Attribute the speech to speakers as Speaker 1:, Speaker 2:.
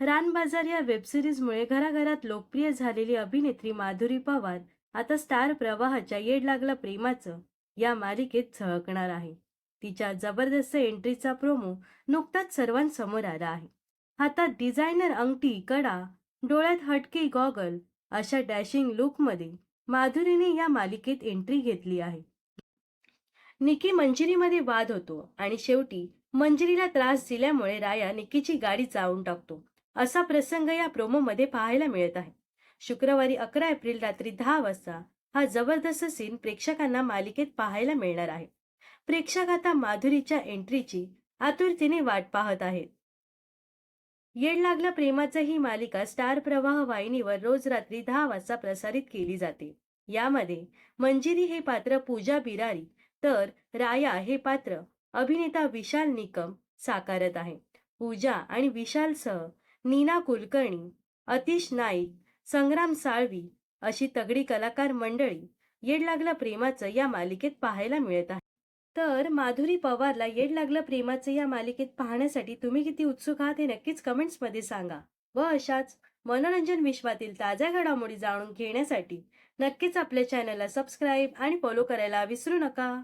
Speaker 1: रानबाजार या वेबसिरीजमुळे घराघरात लोकप्रिय झालेली अभिनेत्री माधुरी पवार आता स्टार प्रवाहाच्या येड लागला प्रेमाचं या मालिकेत झळकणार आहे. तिच्या जबरदस्त एंट्रीचा प्रोमो नुकताच सर्वांसमोर आला आहे. हातात डिझायनर अंगठी कडा डोळ्यात हटके गॉगल अशा डॅशिंग लुकमध्ये माधुरीने या मालिकेत एंट्री घेतली आहे. निकी मंजिरीमध्ये वाद होतो आणि शेवटी मंजिरीला त्रास दिल्यामुळे राया निकीची गाडी चावून टाकतो. असा प्रसंग या प्रोमोमध्ये पाहायला मिळत आहे. शुक्रवारी अकरा एप्रिल रात्री दहा वाजता हा जबरदस्त सीन प्रेक्षकांना मालिकेत पाहायला मिळणार आहे. प्रेक्षक आता माधुरीच्या एंट्रीची आतुरतेने वाट पाहत आहेत. येड लागला प्रेमाचा ही मालिका स्टार प्रवाह वाहिनीवर रोज रात्री दहा वाजता प्रसारित केली जाते. यामध्ये मंजिरी हे पात्र पूजा बिरारी तर राया हे पात्र अभिनेता विशाल निकम साकारत आहे. पूजा आणि विशालसह नीना कुलकर्णी अतिश नाईक संग्राम साळवी अशी तगडी कलाकार मंडळी येड लागला प्रेमाचं या मालिकेत पाहायला मिळत आहे. तर माधुरी पवारला येड लागलं प्रेमाचं या मालिकेत पाहण्यासाठी तुम्ही किती उत्सुक आहात हे नक्कीच कमेंट्समध्ये सांगा. व अशाच मनोरंजन विश्वातील ताज्या घडामोडी जाणून घेण्यासाठी नक्कीच आपल्या चॅनलला सबस्क्राईब आणि फॉलो करायला विसरू नका.